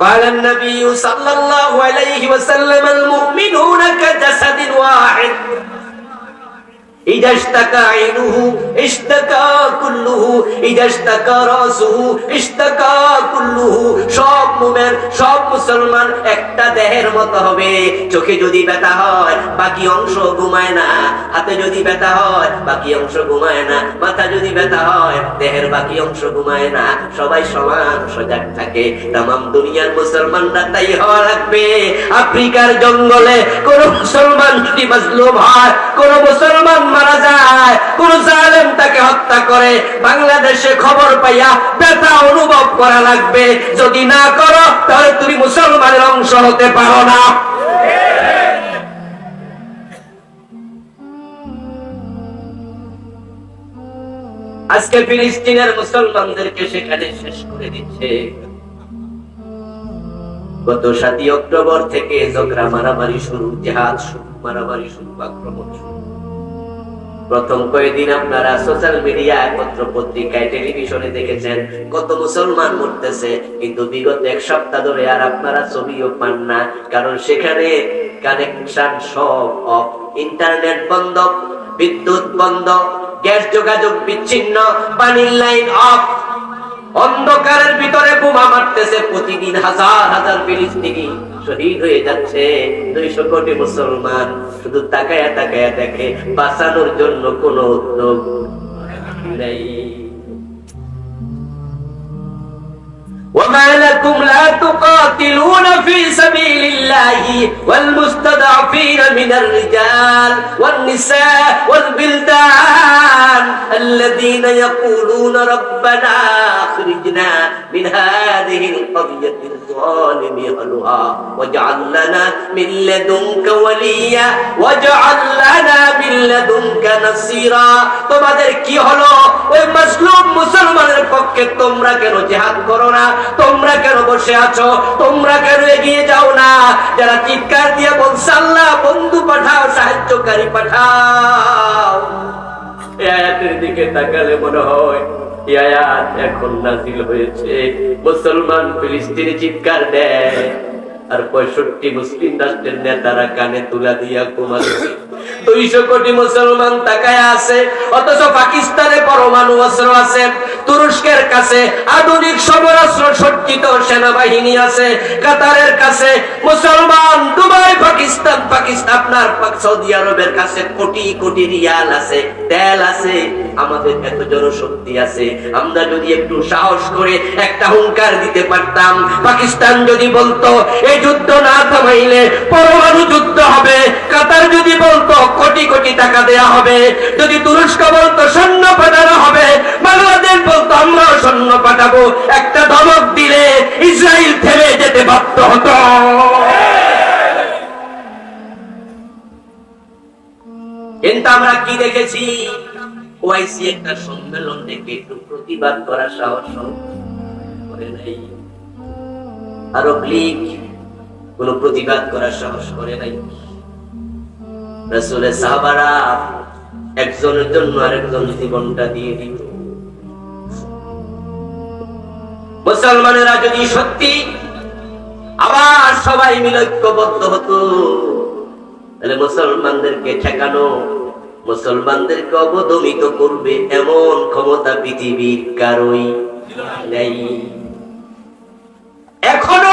قال النبي صلى الله عليه وسلم المؤمنون كجسد واحد إذا اشتكى عينه اشتكى كله إذا اشتكى رأسه اشتكى كله সব মুমের সব মুসলমান একটা দেহের মতো হবে। চোখে যদি ব্যথা হয়, বাকি অংশ ঘুমায় না। হাতে যদি ব্যথা হয়, বাকি অংশ ঘুমায় না। মাথা যদি ব্যথা হয়, দেহের বাকি অংশ ঘুমায় না। সবাই সমান সজাগ থাকে। তাম দুনিয়ার মুসলমানরা তাই হওয়া লাগবে। আফ্রিকার জঙ্গলে কোন মুসলমান যদি মাজলুম হয়, কোন মুসলমান মারা যায়, কোন জালেম তাকে হত্যা করে, বাংলাদেশে খবর পাইয়া ব্যথা অনুভব করা লাগবে। যদি না করো, তাহলে তুমি মুসলমানের হতে পারো না। আজকে ফিলিস্তিনের মুসলমানদেরকে সেখানে শেষ করে দিচ্ছে। গত সাতই অক্টোবর থেকে ঝগড়া, মারামারি শুরু, জেহাদ শুরু, মারামারি শুরু, আক্রমণ শুরু। প্রথম কয়েকদিন আপনারা সোশ্যাল মিডিয়ায় পত্র পত্রিকায় টেলিভিশনে দেখেছেন, কত মুসলমান মরতেছে, কিন্তু বিগত এক সপ্তাহ ধরে আর আপনারা ছবিও পান না, কারণ সেখানে কানেকশন সব অফ ইন্টারনেট বন্ধ, বিদ্যুৎ বন্ধ, গ্যাস যোগাযোগ বিচ্ছিন্ন, পানির লাইন অফ অন্ধকারের ভিতরে বোমা মারতেছে প্রতিদিন হাজার হাজার ফিলিস্তিনি শহীদ হয়ে যাচ্ছে দুইশো কোটি মুসলমান শুধু তাকায়া তাকায়া দেখে বাঁচানোর জন্য কোন উদ্যোগ নেই وما لكم لا تقاتلون في سبيل الله والمستضعفين من الرجال والنساء والبلدان الذين يقولون ربنا أخرجنا من هذه القرية الظالم أهلها واجعل لنا من لدنك وليا واجعل لنا من لدنك نصيرا তোমাদের কি হলো ওই মজলুম মুসলমানের পক্ষে তোমরা কেন জেহাদ করো না? তোমরা কেন বসে আছো? তোমরা কেন এগিয়ে যাও না? যারা চিৎকার দিয়ে বলছে, আল্লাহ, বন্ধু পাঠাও, সাহায্যকারী পাঠাও। আয়াতের দিকে তাকালে মনে হয় আয়াত এখন নাজিল হয়েছে। মুসলমান চিৎকার দেয়, আর পঁয়ষট্টি মুসলিম রাষ্ট্রের নেতারা কানে তুলা দিয়া দুইশো কোটি মুসলমান তাকায় আছে, অথচ পাকিস্তানে পরমাণু অস্ত্র আছে। তুরস্কের কাছে আধুনিক সমরাস্ত্র সজ্জিত সেনাবাহিনী আছে, কাতারের কাছে, মুসলমান, দুবাই, পাকিস্তান পাকিস্তান, আপনার সৌদি আরবের কাছে কোটি কোটি রিয়াল আছে, তেল আছে, আমাদের এত জনশক্তি আছে, আমরা যদি একটু সাহস করে একটা হুঙ্কার দিতে পারতাম, পাকিস্তান যদি বলতো, এই যুদ্ধ না থামাইলে পরমাণু যুদ্ধ হবে, কাতার যদি বলতো, কোটি কোটি টাকা দেয়া হবে, যদি তুরস্ক বলতো, সৈন্য পাঠানো হবে, বাংলাদেশ বলতো আমরাও সৈন্য পাঠাবো একটা ধমক দিলে ইসরায়েল থেমে যেতে বাধ্য হতো। কিন্তু আমরা কি দেখেছি? একটা সম্মেলন থেকে একটু প্রতিবাদ সাহস করে নাই। লীগ কোন প্রতিবাদ করার সাহস করে নাই। রাসূলের সাহাবারা একজনের জন্য আরেকজন জীবনটা দিয়ে দিত মুসলমানেরা যদি সত্যি আবার সবাই মিলে ঐক্যবদ্ধ হতো, তাহলে মুসলমানদেরকে ঠেকানো, মুসলমানদেরকে অবদমিত করবে এমন ক্ষমতা পৃথিবীর কারোই নেই। এখনও